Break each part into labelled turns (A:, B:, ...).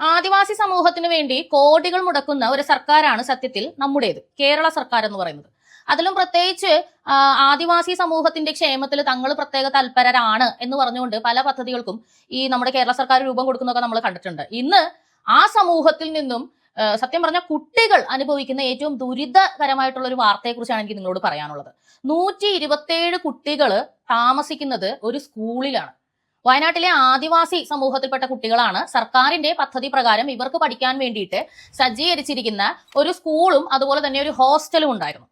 A: ആദിവാസി സമൂഹത്തിന് വേണ്ടി കോടികൾ മുടക്കുന്ന ഒരു സർക്കാരാണ് സത്യത്തിൽ നമ്മുടേത് കേരള സർക്കാർ എന്ന് പറയുന്നത്. അതിലും പ്രത്യേകിച്ച് ആദിവാസി സമൂഹത്തിന്റെ ക്ഷേമത്തിൽ തങ്ങൾ പ്രത്യേക തൽപരരാണ് എന്ന് പറഞ്ഞുകൊണ്ട് പല പദ്ധതികൾക്കും ഈ നമ്മുടെ കേരള സർക്കാർ രൂപം കൊടുക്കുന്നൊക്കെ നമ്മൾ കണ്ടിട്ടുണ്ട്. ഇന്ന് ആ സമൂഹത്തിൽ നിന്നും സത്യം പറഞ്ഞ കുട്ടികൾ അനുഭവിക്കുന്ന ഏറ്റവും ദുരിതകരമായിട്ടുള്ള ഒരു വാർത്തയെക്കുറിച്ചാണ് എനിക്ക് നിങ്ങളോട് പറയാനുള്ളത്. നൂറ്റി ഇരുപത്തേഴ് കുട്ടികൾ താമസിക്കുന്നത് ഒരു സ്കൂളിലാണ്. വയനാട്ടിലെ ആദിവാസി സമൂഹത്തിൽപ്പെട്ട കുട്ടികളാണ് സർക്കാരിന്റെ പദ്ധതി പ്രകാരം ഇവർക്ക് പഠിക്കാൻ വേണ്ടിയിട്ട് സജ്ജീകരിച്ചിരിക്കുന്ന ഒരു സ്കൂളും അതുപോലെ തന്നെ ഒരു ഹോസ്റ്റലും ഉണ്ടായിരുന്നു.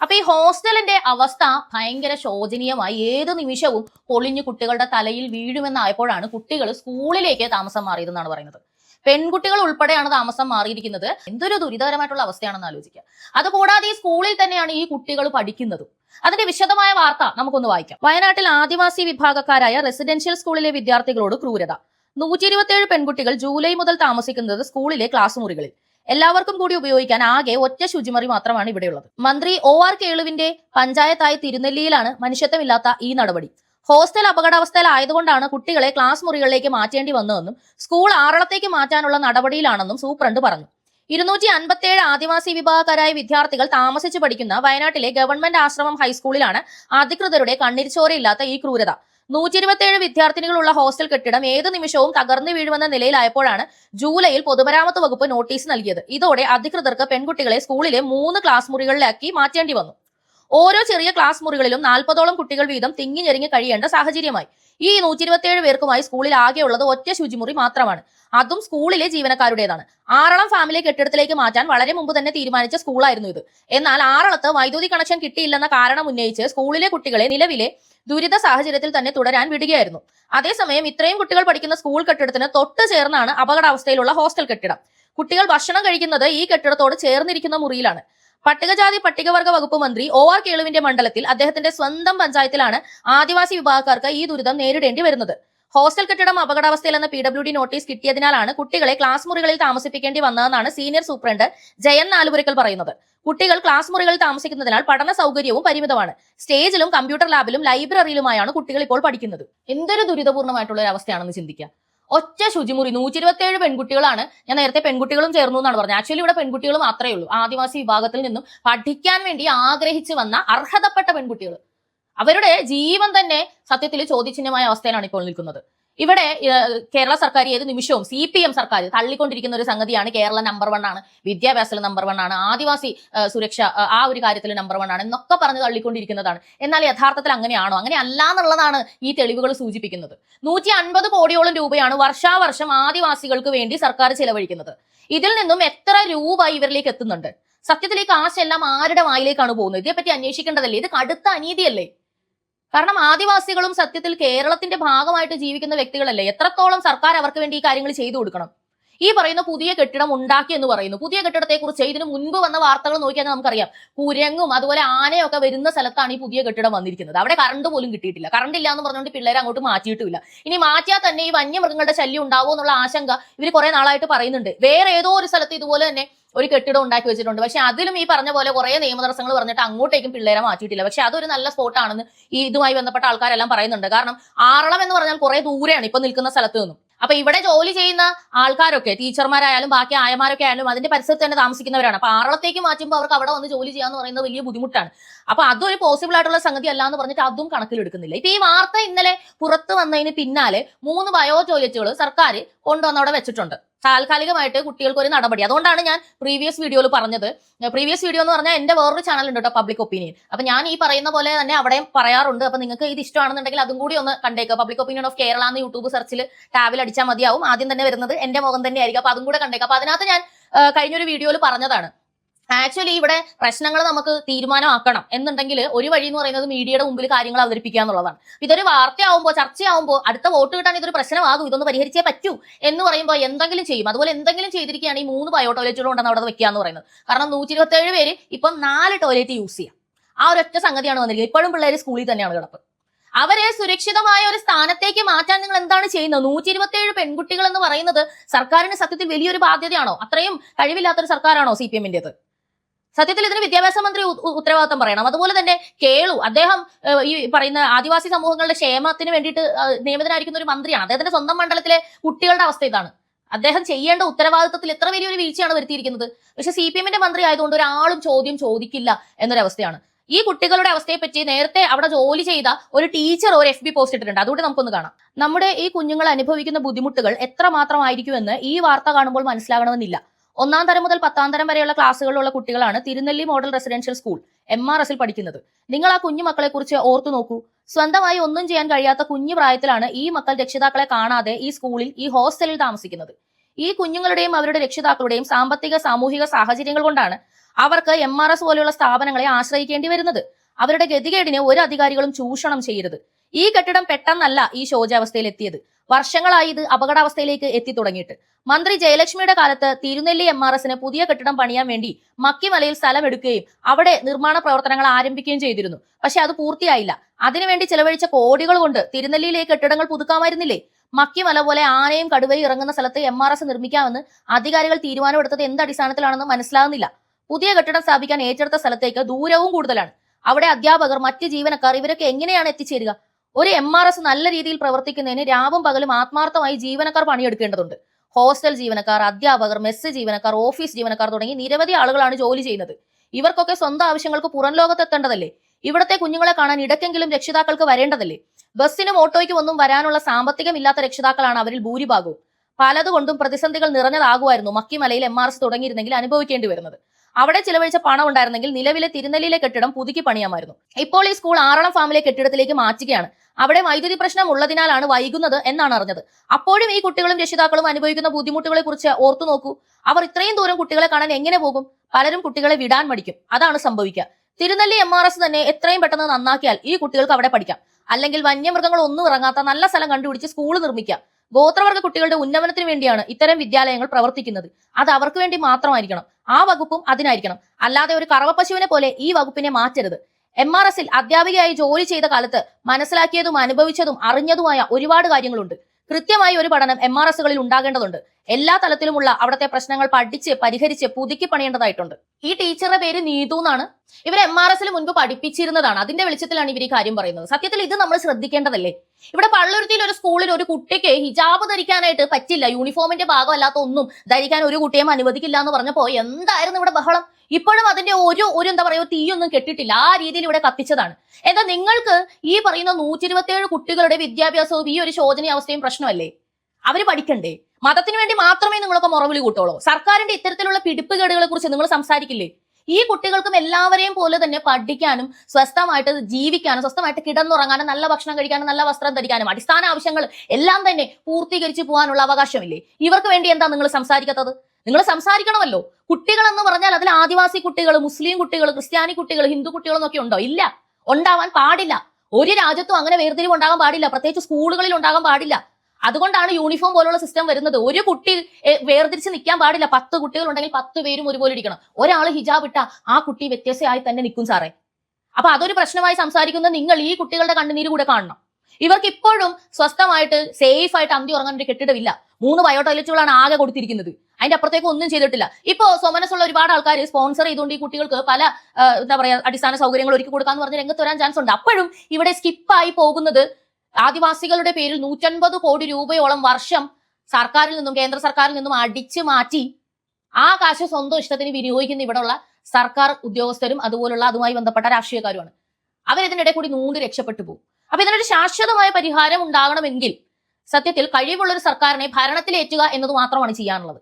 A: അപ്പൊ ഈ ഹോസ്റ്റലിന്റെ അവസ്ഥ ഭയങ്കര ശോചനീയമായി. ഏത് നിമിഷവും പൊളിഞ്ഞു കുട്ടികളുടെ തലയിൽ വീഴുമെന്നായപ്പോഴാണ് കുട്ടികൾ സ്കൂളിലേക്ക് താമസം മാറിയതെന്നാണ് പറയുന്നത്. പെൺകുട്ടികൾ ഉൾപ്പെടെയാണ് താമസം മാറിയിരിക്കുന്നത്. എന്തൊരു ദുരിതകരമായിട്ടുള്ള അവസ്ഥയാണെന്ന് ആലോചിക്കുക. അതുകൂടാതെ ഈ സ്കൂളിൽ തന്നെയാണ് ഈ കുട്ടികൾ പഠിക്കുന്നതും. അതിന്റെ വിശദമായ വാർത്ത നമുക്കൊന്ന് വായിക്കാം. വയനാട്ടിൽ ആദിവാസി വിഭാഗക്കാരായ റെസിഡൻഷ്യൽ സ്കൂളിലെ വിദ്യാർത്ഥികളോട് ക്രൂരത. നൂറ്റി ഇരുപത്തിയേഴ് പെൺകുട്ടികൾ ജൂലൈ മുതൽ താമസിക്കുന്നത് സ്കൂളിലെ ക്ലാസ് മുറികളിൽ. എല്ലാവർക്കും കൂടി ഉപയോഗിക്കാൻ ആകെ ഒറ്റ ശുചിമറി മാത്രമാണ് ഇവിടെയുള്ളത്. മന്ത്രി ഒ ആർ കേളുവിന്റെ പഞ്ചായത്തായ തിരുനെല്ലിയിലാണ് മനുഷ്യത്വമില്ലാത്ത ഈ നടപടി. ഹോസ്റ്റൽ അപകടാവസ്ഥയിലായതുകൊണ്ടാണ് കുട്ടികളെ ക്ലാസ് മുറികളിലേക്ക് മാറ്റേണ്ടി വന്നതെന്നും സ്കൂൾ ആറളത്തേക്ക് മാറ്റാനുള്ള നടപടിയിലാണെന്നും സൂപ്രണ്ട് പറഞ്ഞു. ഇരുന്നൂറ്റി അൻപത്തിയേഴ് ആദിവാസി വിഭാഗക്കാരായ വിദ്യാർത്ഥികൾ താമസിച്ചു പഠിക്കുന്ന വയനാട്ടിലെ ഗവൺമെന്റ് ആശ്രമം ഹൈസ്കൂളിലാണ് അധികൃതരുടെ കണ്ണിരിച്ചോരയില്ലാത്ത ഈ ക്രൂരത. നൂറ്റി ഇരുപത്തിയേഴ് വിദ്യാർത്ഥിനികളുള്ള ഹോസ്റ്റൽ കെട്ടിടം ഏത് നിമിഷവും തകർന്നു വീഴുമെന്ന നിലയിലായപ്പോഴാണ് ജൂലൈയിൽ പൊതുമരാമത്ത് വകുപ്പ് നോട്ടീസ് നൽകിയത്. ഇതോടെ അധികൃതർക്ക് പെൺകുട്ടികളെ സ്കൂളിലെ മൂന്ന് ക്ലാസ് മുറികളിലാക്കി മാറ്റേണ്ടി വന്നു. ഓരോ ചെറിയ ക്ലാസ് മുറികളിലും നാൽപ്പതോളം കുട്ടികൾ വീതം തിങ്ങി ഞെരുങ്ങി കഴിയേണ്ട സാഹചര്യമായി. ഈ നൂറ്റി ഇരുപത്തിയേഴ് പേർക്കുമായി സ്കൂളിൽ ആകെയുള്ളത് ഒറ്റ ശുചിമുറി മാത്രമാണ്. അതും സ്കൂളിലെ ജീവനക്കാരുടേതാണ്. ആറളം ഫാമിലി കെട്ടിടത്തിലേക്ക് മാറ്റാൻ വളരെ മുമ്പ് തന്നെ തീരുമാനിച്ച സ്കൂളായിരുന്നു ഇത്. എന്നാൽ ആറളത്ത് വൈദ്യുതി കണക്ഷൻ കിട്ടിയില്ലെന്ന കാരണം ഉന്നയിച്ച് സ്കൂളിലെ കുട്ടികളെ നിലവിലെ ദുരിത സാഹചര്യത്തിൽ തന്നെ തുടരാൻ വിടുകയായിരുന്നു. അതേസമയം ഇത്രയും കുട്ടികൾ പഠിക്കുന്ന സ്കൂൾ കെട്ടിടത്തിന് തൊട്ട് ചേർന്നാണ് അപകടാവസ്ഥയിലുള്ള ഹോസ്റ്റൽ കെട്ടിടം. കുട്ടികൾ ഭക്ഷണം കഴിക്കുന്നത് ഈ കെട്ടിടത്തോട് ചേർന്നിരിക്കുന്ന മുറിയിലാണ്. പട്ടികജാതി പട്ടികവർഗ വകുപ്പ് മന്ത്രി ഒ ആർ കേളുവിന്റെ മണ്ഡലത്തിൽ അദ്ദേഹത്തിന്റെ സ്വന്തം പഞ്ചായത്തിലാണ് ആദിവാസി വിഭാഗക്കാർക്ക് ഈ ദുരിതം നേരിടേണ്ടി വരുന്നത്. ഹോസ്റ്റൽ കെട്ടിടം അപകടാവസ്ഥയിലെന്ന പി ഡബ്ല്യു ഡി നോട്ടീസ് കിട്ടിയതിനാലാണ് കുട്ടികളെ ക്ലാസ് മുറികളിൽ താമസിപ്പിക്കേണ്ടി വന്നതെന്നാണ് സീനിയർ സൂപ്രണ്ട് ജയൻ നാലുപുരക്കൽ പറയുന്നത്. കുട്ടികൾ ക്ലാസ് മുറികളിൽ താമസിക്കുന്നതിനാൽ പഠന സൗകര്യവും പരിമിതമാണ്. സ്റ്റേജിലും കമ്പ്യൂട്ടർ ലാബിലും ലൈബ്രറിയിലുമായാണ് കുട്ടികൾ ഇപ്പോൾ പഠിക്കുന്നത്. എന്തൊരു ദുരിതപൂർണമായിട്ടുള്ള ഒരു അവസ്ഥയാണെന്ന് ചിന്തിക്കുക. ഒറ്റ ശുചിമുറി നൂറ്റി ഇരുപത്തിയേഴ് പെൺകുട്ടികളാണ്. ഞാൻ നേരത്തെ പെൺകുട്ടികളും ചേർന്നു എന്നാണ് പറഞ്ഞത്. ആക്ച്വലി ഇവിടെ പെൺകുട്ടികൾ മാത്രമേ ഉള്ളൂ. ആദിവാസി വിഭാഗത്തിൽ നിന്നും പഠിക്കാൻ വേണ്ടി ആഗ്രഹിച്ചു വന്ന അർഹതപ്പെട്ട പെൺകുട്ടികൾ. അവരുടെ ജീവൻ തന്നെ സത്യത്തിൽ ചോദ്യചിഹ്നമായ അവസ്ഥയിലാണ് ഇപ്പോൾ നിൽക്കുന്നത്. ഇവിടെ കേരള സർക്കാർ ഏത് നിമിഷവും സി പി എം സർക്കാർ തള്ളിക്കൊണ്ടിരിക്കുന്ന ഒരു സംഗതിയാണ് കേരള നമ്പർ വൺ ആണ്. വിദ്യാഭ്യാസത്തിൽ നമ്പർ വൺ ആണ്. ആദിവാസി സുരക്ഷ ആ ഒരു കാര്യത്തിൽ നമ്പർ വൺ ആണ് എന്നൊക്കെ പറഞ്ഞ് തള്ളിക്കൊണ്ടിരിക്കുന്നതാണ്. എന്നാൽ യഥാർത്ഥത്തിൽ അങ്ങനെയാണോ? അങ്ങനെ അല്ല എന്നുള്ളതാണ് ഈ തെളിവുകൾ സൂചിപ്പിക്കുന്നത്. നൂറ്റി അൻപത് കോടിയോളം രൂപയാണ് വർഷാവർഷം ആദിവാസികൾക്ക് വേണ്ടി സർക്കാർ ചെലവഴിക്കുന്നത്. ഇതിൽ നിന്നും എത്ര രൂപ ഇവരിലേക്ക് എത്തുന്നുണ്ട്? സത്യത്തിൽ ഈ കാശെല്ലാം ആരുടെ വായിലേക്കാണ് പോകുന്നത്? ഇതേപ്പറ്റി അന്വേഷിക്കേണ്ടതല്ലേ? ഇത് കടുത്ത അനീതിയല്ലേ? കാരണം ആദിവാസികളും സത്യത്തിൽ കേരളത്തിന്റെ ഭാഗമായിട്ട് ജീവിക്കുന്ന വ്യക്തികളല്ലേ? എത്രത്തോളം സർക്കാർ അവർക്ക് വേണ്ടി ഈ കാര്യങ്ങൾ ചെയ്തു കൊടുക്കണം? ഈ പറയുന്ന പുതിയ കെട്ടിടം ഉണ്ടാക്കി എന്ന് പറയുന്നു. പുതിയ കെട്ടിടത്തെ കുറിച്ച് ഇതിനു മുൻപ് വന്ന വാർത്തകൾ നോക്കിയാൽ നമുക്കറിയാം. കുരങ്ങും അതുപോലെ ആനയൊക്കെ വരുന്ന സ്ഥലത്താണ് ഈ പുതിയ കെട്ടിടം വന്നിരിക്കുന്നത്. അവിടെ കറണ്ട് പോലും കിട്ടിയിട്ടില്ല. കറണ്ട് ഇല്ല എന്ന് പറഞ്ഞുകൊണ്ട് പിള്ളേരെ അങ്ങോട്ട് മാറ്റിയിട്ടില്ല ഇനി മാറ്റിയാൽ തന്നെ ഈ വന്യമൃഗങ്ങളുടെ ശല്യം ഉണ്ടാവുമോ എന്നുള്ള ആശങ്ക ഇവർ കുറെ നാളായിട്ട് പറയുന്നുണ്ട്. വേറെ ഏതോ ഒരു സ്ഥലത്ത് ഇതുപോലെ തന്നെ ഒരു കെട്ടിടം ഉണ്ടാക്കി വെച്ചിട്ടുണ്ട്. പക്ഷെ അതിലും ഈ പറഞ്ഞ പോലെ കുറെ നിയമതടസ്സങ്ങൾ പറഞ്ഞിട്ട് അങ്ങോട്ടേക്കും പിള്ളേരെ മാറ്റിയിട്ടില്ല. പക്ഷെ അതൊരു നല്ല സ്പോട്ടാണെന്ന് ഈ ഇതുമായി ബന്ധപ്പെട്ട ആൾക്കാരെല്ലാം പറയുന്നുണ്ട്. കാരണം ആറളം എന്ന് പറഞ്ഞാൽ കുറെ ദൂരെയാണ് ഇപ്പൊ നിൽക്കുന്ന സ്ഥലത്ത് നിന്നും. അപ്പൊ ഇവിടെ ജോലി ചെയ്യുന്ന ആൾക്കാരൊക്കെ ടീച്ചർമാരായാലും ബാക്കി ആയമാരൊക്കെ ആയാലും അതിന്റെ പരിസരത്ത് തന്നെ താമസിക്കുന്നവരാണ്. അപ്പൊ ആറളത്തേക്ക് മാറ്റുമ്പോൾ അവർക്ക് അവിടെ വന്ന് ജോലി ചെയ്യാന്ന് പറയുന്നത് വലിയ ബുദ്ധിമുട്ടാണ്. അപ്പൊ അതൊരു പോസിബിൾ ആയിട്ടുള്ള സംഗതി അല്ല എന്ന് പറഞ്ഞിട്ട് അതും കണക്കിലെടുക്കുന്നില്ല. ഇപ്പൊ ഈ വാർത്ത ഇന്നലെ പുറത്ത് വന്നതിന് പിന്നാലെ മൂന്ന് ബയോ ടോയ്ലറ്റുകൾ സർക്കാർ കൊണ്ടുവന്ന് അവിടെ വെച്ചിട്ടുണ്ട്. താൽക്കാലികമായിട്ട് കുട്ടികൾക്ക് ഒരു നടപടി. അതുകൊണ്ടാണ് ഞാൻ പ്രീവിയസ് വീഡിയോയിൽ പറഞ്ഞത്. പ്രീവിയസ് വീഡിയോ എന്ന് പറഞ്ഞാൽ എന്റെ വേറൊരു ചാനൽ ഉണ്ട് കേട്ടോ പബ്ലിക് ഒപ്പീനിയൻ അപ്പൊ ഞാൻ ഈ പറയുന്ന പോലെ തന്നെ അവിടെയും പറയാറുണ്ട്. അപ്പൊ നിങ്ങൾക്ക് ഇത് ഇഷ്ടമാണെന്നുണ്ടെങ്കിൽ അതും കൂടി ഒന്ന് കണ്ടേക്കുക പബ്ലിക് ഒപ്പീനിയൻ ഓഫ് കേരള എന്ന് യൂട്യൂബ് സെർച്ചിൽ ടാബിൽ അടിച്ചാൽ മതിയാവും. ആദ്യം തന്നെ വരുന്നത് എന്റെ മുഖം തന്നെ ആയിരിക്കും. അപ്പൊ അതും കൂടെ കണ്ടേക്കുക അപ്പൊ അതിനകത്ത് ഞാൻ കഴിഞ്ഞൊരു വീഡിയോയിൽ പറഞ്ഞതാണ്. ആക്ച്വലി ഇവിടെ പ്രശ്നങ്ങൾ നമുക്ക് തീരുമാനമാക്കണം. എന്നുണ്ടെങ്കിൽ ഒരു വഴി എന്ന് പറയുന്നത് മീഡിയയുടെ മുമ്പിൽ കാര്യങ്ങൾ അവതരിപ്പിക്കുക എന്നുള്ളതാണ്. ഇതൊരു വാർത്തയാവുമ്പോൾ ചർച്ചയാവുമ്പോൾ അടുത്ത വോട്ട് കിട്ടാൻ ഇതൊരു പ്രശ്നമാകും. ഇതൊന്ന് പരിഹരിച്ചേ പറ്റൂ എന്ന് പറയുമ്പോൾ എന്തെങ്കിലും ചെയ്യും. അതുപോലെ എന്തെങ്കിലും ചെയ്തിരിക്കുകയാണ് ഈ മൂന്ന് ബയോ ടോയ്ലറ്റുകൾ ഉണ്ടെന്ന് അവിടെ വെക്കുക എന്ന് പറയുന്നത്. കാരണം നൂറ്റി ഇരുപത്തേഴ് പേര് ഇപ്പം നാല് ടോയ്ലറ്റ് യൂസ് ചെയ്യാം. ആ ഒരൊറ്റ സംഗതിയാണ് വന്നിരിക്കുന്നത്. ഇപ്പോഴും പിള്ളേർ സ്കൂളിൽ തന്നെയാണ് കിടപ്പ്. അവരെ സുരക്ഷിതമായ ഒരു സ്ഥാനത്തേക്ക് മാറ്റാൻ നിങ്ങൾ എന്താണ് ചെയ്യുന്നത്? നൂറ്റി ഇരുപത്തിയേഴ് പെൺകുട്ടികൾ എന്ന് പറയുന്നത് സർക്കാരിന് സത്യത്തിൽ വലിയൊരു ബാധ്യതയാണോ? അത്രയും കഴിവില്ലാത്തൊരു സർക്കാരാണോ സി പി എമ്മിന്റെത് സത്യത്തിൽ ഇതിന് വിദ്യാഭ്യാസ മന്ത്രി ഉ- ഉ- ഉത്തരവാദിത്തം പറയണം. അതുപോലെ തന്നെ കേളു അദ്ദേഹം ഈ പറയുന്ന ആദിവാസി സമൂഹങ്ങളുടെ ക്ഷേമത്തിന് വേണ്ടിയിട്ട് നിയമിതനായിരിക്കുന്ന ഒരു മന്ത്രിയാണ്. അദ്ദേഹത്തിന്റെ സ്വന്തം മണ്ഡലത്തിലെ കുട്ടികളുടെ അവസ്ഥ ഇതാണ്. അദ്ദേഹം ചെയ്യേണ്ട ഉത്തരവാദിത്തത്തിൽ എത്ര വലിയൊരു വീഴ്ചയാണ് വരുത്തിയിരിക്കുന്നത്. പക്ഷെ സി പി എമ്മിന്റെ മന്ത്രി ആയതുകൊണ്ട് ഒരാളും ചോദ്യം ചോദിക്കില്ല എന്നൊരവസ്ഥയാണ്. ഈ കുട്ടികളുടെ അവസ്ഥയെ പറ്റി നേരത്തെ അവിടെ ജോലി ചെയ്ത ഒരു ടീച്ചർ ഒരു എഫ് ബി പോസ്റ്റ് ഇട്ടിട്ടുണ്ട്. അതുകൊണ്ട് നമുക്കൊന്ന് കാണാം. നമ്മുടെ ഈ കുഞ്ഞുങ്ങൾ അനുഭവിക്കുന്ന ബുദ്ധിമുട്ടുകൾ എത്രമാത്രമായിരിക്കുമെന്ന് ഈ വാർത്ത കാണുമ്പോൾ മനസ്സിലാകണമെന്നില്ല. ഒന്നാം തരം മുതൽ പത്താം തരം വരെയുള്ള ക്ലാസ്സുകളിലുള്ള കുട്ടികളാണ് Thirunelli model residential school M R എസിൽ പഠിക്കുന്നത്. നിങ്ങൾ ആ കുഞ്ഞു മക്കളെ കുറിച്ച് ഓർത്തു നോക്കൂ. സ്വന്തമായി ഒന്നും ചെയ്യാൻ കഴിയാത്ത കുഞ്ഞു പ്രായത്തിലാണ് ഈ മക്കൾ രക്ഷിതാക്കളെ കാണാതെ ഈ സ്കൂളിൽ ഈ ഹോസ്റ്റലിൽ താമസിക്കുന്നത്. ഈ കുഞ്ഞുങ്ങളുടെയും അവരുടെ രക്ഷിതാക്കളുടെയും സാമ്പത്തിക സാമൂഹിക സാഹചര്യങ്ങൾ കൊണ്ടാണ് അവർക്ക് എം ആർ എസ് പോലെയുള്ള സ്ഥാപനങ്ങളെ ആശ്രയിക്കേണ്ടി വരുന്നത്. അവരുടെ ഗതികേടിനെ ഒരു അധികാരികളും ചൂഷണം ചെയ്യരുത്. ഈ കെട്ടിടം പെട്ടെന്നല്ല ഈ ശോചാവസ്ഥയിൽ എത്തിയത് വർഷങ്ങളായി ഇത് അപകടാവസ്ഥയിലേക്ക് എത്തി തുടങ്ങിയിട്ട്. മന്ത്രി ജയലക്ഷ്മിയുടെ കാലത്ത് തിരുനെല്ലി എം ആർ എസിന് പുതിയ കെട്ടിടം പണിയാൻ വേണ്ടി മക്കിമലയിൽ സ്ഥലം എടുക്കുകയും അവിടെ നിർമ്മാണ പ്രവർത്തനങ്ങൾ ആരംഭിക്കുകയും ചെയ്തിരുന്നു. പക്ഷെ അത് പൂർത്തിയായില്ല. അതിനുവേണ്ടി ചെലവഴിച്ച കോടികൾ കൊണ്ട് തിരുനെല്ലിയിലെ കെട്ടിടങ്ങൾ പുതുക്കാമായിരുന്നില്ലേ? മക്കിമല പോലെ ആനയും കടുവയും ഇറങ്ങുന്ന സ്ഥലത്ത് എം ആർ എസ് നിർമ്മിക്കാമെന്ന് അധികാരികൾ തീരുമാനമെടുത്തത് എന്ത് അടിസ്ഥാനത്തിലാണെന്ന് മനസ്സിലാകുന്നില്ല. പുതിയ കെട്ടിടം സ്ഥാപിക്കാൻ ഏറ്റെടുത്ത സ്ഥലത്തേക്ക് ദൂരവും കൂടുതലാണ്. അവിടെ അധ്യാപകർ മറ്റ് ജീവനക്കാർ ഇവരൊക്കെ എങ്ങനെയാണ് എത്തിച്ചേരുക? ഒരു എം ആർ എസ് നല്ല രീതിയിൽ പ്രവർത്തിക്കുന്നതിന് രാവും പകലും ആത്മാർത്ഥമായി ജീവനക്കാർ പണിയെടുക്കേണ്ടതുണ്ട്. ഹോസ്റ്റൽ ജീവനക്കാർ അധ്യാപകർ മെസ്സ് ജീവനക്കാർ ഓഫീസ് ജീവനക്കാർ തുടങ്ങി നിരവധി ആളുകളാണ് ജോലി ചെയ്യുന്നത്. ഇവർക്കൊക്കെ സ്വന്തം ആവശ്യങ്ങൾക്ക് പുറം ലോകത്ത് എത്തേണ്ടതല്ലേ ഇവിടത്തെ കുഞ്ഞുങ്ങളെ കാണാൻ ഇടയ്ക്കെങ്കിലും രക്ഷിതാക്കൾക്ക് വരേണ്ടതല്ലേ? ബസ്സിനും ഓട്ടോയ്ക്കും ഒന്നും വരാനുള്ള സാമ്പത്തികമില്ലാത്ത രക്ഷിതാക്കളാണ് അവരിൽ ഭൂരിഭാഗവും. പലതുകൊണ്ടും പ്രതിസന്ധികൾ നിറഞ്ഞതാകുമായിരുന്നു മക്കിമലയിൽ എം ആർ എസ് തുടങ്ങിയിരുന്നെങ്കിൽ അനുഭവിക്കേണ്ടി വരുന്നത്. അവിടെ ചിലവഴിച്ച പണം ഉണ്ടായിരുന്നെങ്കിൽ നിലവിലെ തിരുനെല്ലിയിലെ കെട്ടിടം പുതുക്കി പണിയാമായിരുന്നു. ഇപ്പോൾ ഈ സ്കൂൾ ആറളം ഫാമിലെ കെട്ടിടത്തിലേക്ക് മാറ്റുകയാണ്. അവിടെ വൈദ്യുതി പ്രശ്നം ഉള്ളതിനാലാണ് വൈകുന്നത് എന്നാണ് അറിഞ്ഞത്. അപ്പോഴും ഈ കുട്ടികളും രക്ഷിതാക്കളും അനുഭവിക്കുന്ന ബുദ്ധിമുട്ടുകളെ കുറിച്ച് ഓർത്തു നോക്കൂ. അവർ ഇത്രയും ദൂരം കുട്ടികളെ കാണാൻ എങ്ങനെ പോകും? പലരും കുട്ടികളെ വിടാൻ മടിക്കും. അതാണ് സംഭവിക്കുക. തിരുനെല്ലി എം ആർ എസ് തന്നെ എത്രയും പെട്ടെന്ന് നന്നാക്കിയാൽ ഈ കുട്ടികൾക്ക് അവിടെ പഠിക്കാം. അല്ലെങ്കിൽ വന്യമൃഗങ്ങൾ ഒന്നും ഇറങ്ങാത്ത നല്ല സ്ഥലം കണ്ടുപിടിച്ച് സ്കൂൾ നിർമ്മിക്കാം. ഗോത്രവർഗ കുട്ടികളുടെ ഉന്നമനത്തിന് വേണ്ടിയാണ് ഇത്തരം വിദ്യാലയങ്ങൾ പ്രവർത്തിക്കുന്നത്. അത് അവർക്ക് വേണ്ടി മാത്രമായിരിക്കണം. ആ വകുപ്പും അതിനായിരിക്കണം. അല്ലാതെ ഒരു കറവപ്പശുവിനെ പോലെ ഈ വകുപ്പിനെ മാറ്റരുത്. എം ആർ എസിൽ അധ്യാപികയായി ജോലി ചെയ്ത കാലത്ത് മനസ്സിലാക്കിയതും അനുഭവിച്ചതും അറിഞ്ഞതുമായ ഒരുപാട് കാര്യങ്ങളുണ്ട്. കൃത്യമായി ഒരു പഠനം എം ആർ എസുകളിൽ ഉണ്ടാകേണ്ടതുണ്ട്. എല്ലാ തലത്തിലുമുള്ള അവിടുത്തെ പ്രശ്നങ്ങൾ പഠിച്ച് പരിഹരിച്ച് പുതുക്കി പണിയേണ്ടതായിട്ടുണ്ട്. ഈ ടീച്ചറുടെ പേര് നീതു എന്നാണ്. ഇവർ എം ആർ എസിൽ മുൻപ് പഠിപ്പിച്ചിരുന്നതാണ്. അതിന്റെ വെളിച്ചത്തിലാണ് ഇവർ ഈ കാര്യം പറയുന്നത്. സത്യത്തിൽ ഇത് നമ്മൾ ശ്രദ്ധിക്കേണ്ടതല്ലേ? ഇവിടെ പള്ളുരുത്തിയിൽ ഒരു സ്കൂളിൽ ഒരു കുട്ടിക്ക് ഹിജാബ് ധരിക്കാനായിട്ട് പറ്റില്ല. യൂണിഫോമിന്റെ ഭാഗമല്ലാത്ത ഒന്നും ധരിക്കാൻ ഒരു കുട്ടിയും അനുവദിക്കില്ല എന്ന് പറഞ്ഞപ്പോ എന്തായിരുന്നു ഇവിടെ ബഹളം? ഇപ്പോഴും അതിന്റെ ഒരു ഒരു എന്താ പറയുക തീയൊന്നും കെട്ടിട്ടില്ല. ആ രീതിയിൽ ഇവിടെ കത്തിച്ചതാണ്. എന്താ നിങ്ങൾക്ക് ഈ പറയുന്ന നൂറ്റി ഇരുപത്തിയേഴ് കുട്ടികളുടെ വിദ്യാഭ്യാസവും ഈ ഒരു ശോചനീയാവസ്ഥയും പ്രശ്നമല്ലേ? അവർ പഠിക്കണ്ടേ? മതത്തിന് വേണ്ടി മാത്രമേ നിങ്ങളൊക്കെ മുറവിളി കൂട്ടുള്ളൂ. സർക്കാരിന്റെ ഇത്തരത്തിലുള്ള പിടിപ്പുകേടുകളെ കുറിച്ച് നിങ്ങൾ സംസാരിക്കില്ലേ? ഈ കുട്ടികൾക്കും എല്ലാവരെയും പോലെ തന്നെ പഠിക്കാനും സ്വസ്ഥമായിട്ട് ജീവിക്കാനും സ്വസ്ഥമായിട്ട് കിടന്നുറങ്ങാനും നല്ല ഭക്ഷണം കഴിക്കാനും നല്ല വസ്ത്രം ധരിക്കാനും അടിസ്ഥാന ആവശ്യങ്ങൾ എല്ലാം തന്നെ പൂർത്തീകരിച്ച് പോകാനുള്ള അവകാശമില്ലേ? ഇവർക്ക് വേണ്ടി എന്താ നിങ്ങൾ സംസാരിക്കാത്തത്? നിങ്ങൾ സംസാരിക്കണമല്ലോ. കുട്ടികൾ എന്ന് പറഞ്ഞാൽ അതിൽ ആദിവാസി കുട്ടികൾ മുസ്ലിം കുട്ടികൾ ക്രിസ്ത്യാനി കുട്ടികൾ ഹിന്ദു കുട്ടികൾ എന്നൊക്കെ ഉണ്ടോ? ഇല്ല. ഉണ്ടാവാൻ പാടില്ല. ഒരു രാജ്യത്തും അങ്ങനെ വേർതിരിവ് ഉണ്ടാകാൻ പാടില്ല. പ്രത്യേകിച്ച് സ്കൂളുകളിൽ ഉണ്ടാകാൻ പാടില്ല. അതുകൊണ്ടാണ് യൂണിഫോം പോലുള്ള സിസ്റ്റം വരുന്നത്. ഒരു കുട്ടി വേർതിരിച്ച് നിൽക്കാൻ പാടില്ല. പത്ത് കുട്ടികൾ ഉണ്ടെങ്കിൽ പത്ത് പേരും ഒരുപോലെ ഇരിക്കണം. ഒരാൾ ഹിജാബ് ഇട്ട ആ കുട്ടി വ്യത്യസ്തയായി തന്നെ നിൽക്കും സാറേ. അപ്പൊ അതൊരു പ്രശ്നമായി സംസാരിക്കുന്ന നിങ്ങൾ ഈ കുട്ടികളുടെ കണ്ണുനീര് കൂടെ കാണണം. ഇവർക്ക് ഇപ്പോഴും സ്വസ്ഥമായിട്ട് സേഫ് ആയിട്ട് അന്തി ഉറങ്ങാൻ ഒരു കെട്ടിടമില്ല. മൂന്ന് ബയോ ടോയ്ലറ്റുകളാണ് ആകെ കൊടുത്തിരിക്കുന്നത്. അതിന്റെ അപ്പുറത്തേക്ക് ഒന്നും ചെയ്തിട്ടില്ല. ഇപ്പോ സോമനസുള്ള ഒരുപാട് ആൾക്കാർ സ്പോൺസർ ചെയ്തുകൊണ്ട് ഈ കുട്ടികൾക്ക് പല എന്താ പറയാ അടിസ്ഥാന സൗകര്യങ്ങൾ ഒരുക്കി കൊടുക്കാന്ന് പറഞ്ഞ് രംഗത്ത് വരാൻ ചാൻസ് ഉണ്ട്. അപ്പോഴും ഇവിടെ സ്കിപ്പായി പോകുന്നത് ആദിവാസികളുടെ പേരിൽ നൂറ്റൻപത് കോടി രൂപയോളം വർഷം സർക്കാരിൽ നിന്നും കേന്ദ്ര സർക്കാരിൽ നിന്നും അടിച്ചു മാറ്റി ആ കാശ് സ്വന്തം ഇഷ്ടത്തിന് വിനിയോഗിക്കുന്ന ഇവിടെയുള്ള സർക്കാർ ഉദ്യോഗസ്ഥരും അതുപോലുള്ള അതുമായി ബന്ധപ്പെട്ട രാഷ്ട്രീയക്കാരുമാണ്. അവരിതിനിടെ കൂടി നൂണ്ട് രക്ഷപ്പെട്ടു പോകും. അപ്പൊ ഇതിനൊരു ശാശ്വതമായ പരിഹാരം ഉണ്ടാകണമെങ്കിൽ സത്യത്തിൽ കഴിവുള്ള ഒരു സർക്കാരിനെ ഭരണത്തിലേറ്റുക എന്നത് മാത്രമാണ് ചെയ്യാനുള്ളത്.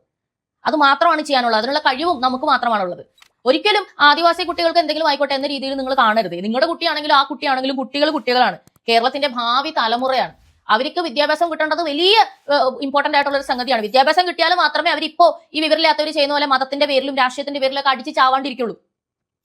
A: അത് മാത്രമാണ് ചെയ്യാനുള്ളത്. അതിനുള്ള കഴിവും നമുക്ക് മാത്രമാണുള്ളത് ഒരിക്കലും ആദിവാസി കുട്ടികൾക്ക് എന്തെങ്കിലും ആയിക്കോട്ടെ എന്ന രീതിയിൽ നിങ്ങൾ കാണരുത്. നിങ്ങളുടെ കുട്ടിയാണെങ്കിലും ആ കുട്ടിയാണെങ്കിലും കുട്ടികൾ കുട്ടികളാണ്. കേരളത്തിന്റെ ഭാവി തലമുറയാണ്. അവർക്ക് വിദ്യാഭ്യാസം കിട്ടേണ്ടത് വലിയ ഇമ്പോർട്ടന്റ് ആയിട്ടുള്ള ഒരു സംഗതിയാണ്. വിദ്യാഭ്യാസം കിട്ടിയാൽ മാത്രമേ അവരിപ്പോ ഈ വിവരമില്ലാത്തവർ ചെയ്യുന്ന പോലെ മതത്തിന്റെ പേരിലും രാഷ്ട്രീയത്തിന്റെ പേരിലൊക്കെ അടിച്ച് ചാവാണ്ടിരിക്കുള്ളൂ.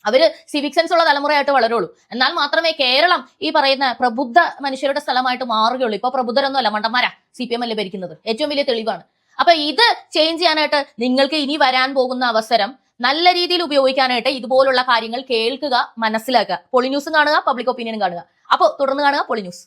A: അവർ സിവിക് സെൻസ് ഉള്ള തലമുറയായിട്ട് വളരുള്ളൂ. എന്നാൽ മാത്രമേ കേരളം ഈ പറയുന്ന പ്രബുദ്ധ മനുഷ്യരുടെ സ്ഥലമായിട്ട് മാറുകയുള്ളൂ. ഇപ്പൊ പ്രബുദ്ധരൊന്നുമല്ല മണ്ടന്മാരാ സി പി എം അല്ലേ ഭരിക്കുന്നത്? ഏറ്റവും വലിയ തെളിവാണ്. അപ്പൊ ഇത് ചേഞ്ച് ചെയ്യാനായിട്ട് നിങ്ങൾക്ക് ഇനി വരാൻ പോകുന്ന അവസരം നല്ല രീതിയിൽ ഉപയോഗിക്കാനായിട്ട് ഇതുപോലുള്ള കാര്യങ്ങൾ കേൾക്കുക മനസ്സിലാക്കുക. പൊളി ന്യൂസും കാണുക പബ്ലിക് ഒപ്പീനിയനും കാണുക. അപ്പോൾ തുടർന്ന് കാണുക പൊളി ന്യൂസ്